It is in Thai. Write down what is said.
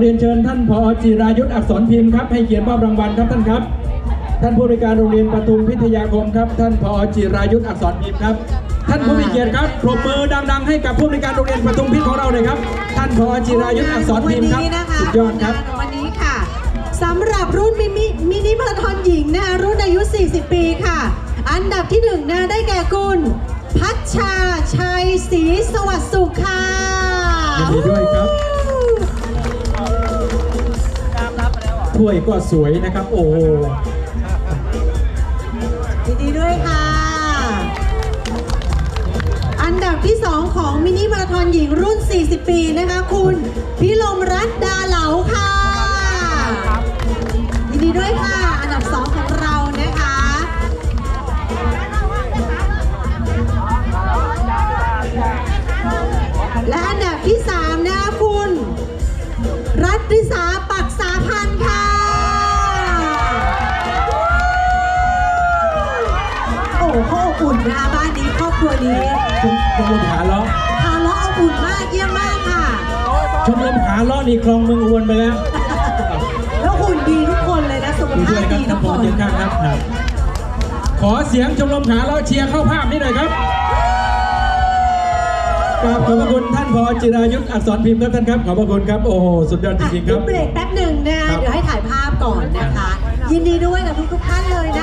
เรียนเชิญท่านผอจิรายุทธอักษรพิมพ์ครับให้เกียรติมอบรางวัลครับท่านครับ ท่านผู้บริการโรงเรียนปทุมพิทยาคมครับ ท่านผอจิรายุทธอักษรพิมพ์ครับ ท่านผู้มีเกียรติครับปรบมือดังๆ ให้กับผู้บริการโรงเรียนปทุมพิทของเราเลยครับ ท่านผอจิรายุทธอักษรพิมพ์ครับวันนี้นะคะสุดยอดครับผลงานวันนี้ค่ะสำหรับรุ่นมินิมินิมาราธอนหญิงนะคะรุ่นอายุ 40 ปีค่ะ อันดับที่หนึ่งนะได้แก่คุณพัชชาชัยศรีสวัสดิ์สุขค่ะยินดีด้วยครับ ถ้วยก็สวยนะครับ โอ้ยินดีด้วยค่ะ อันดับที่ 2 ของมินิมาราธอนหญิงรุ่น 40 ปีนะคะคุณ อ้โหอบอุ่นนะคะบ้านนี้ครอบครัวนี้ชมชมรมขาล้อทาเลาะอบอุ่นมากเยี่ยมมากค่ะ ชมรมขาล้อนี่คลองเมืองอุบลไปแล้วแล้วหุ่นดีทุกคนเลยนะสุขดูด้ภาวยพครับดีท่าทุนกผคอนเจียนข้างครับครับ ขอเสียงชมรมขาล้อเชียร์เข้าภาพนิดหน่อยครับกราบขอบพระคุณท่านพอจิรายุทธอักษรพิมพ์ครับท่านครับขอบพระคุณครับโอ้โหสุดยอดจอะริงๆคเดี๋รัยวบ เบรกแป๊บหนึ่งนะคะครับเดี๋ยวให้ถ่ายภาพก่อนนะคะ ยินดีด้วยกับทุกๆท่านเลยนะ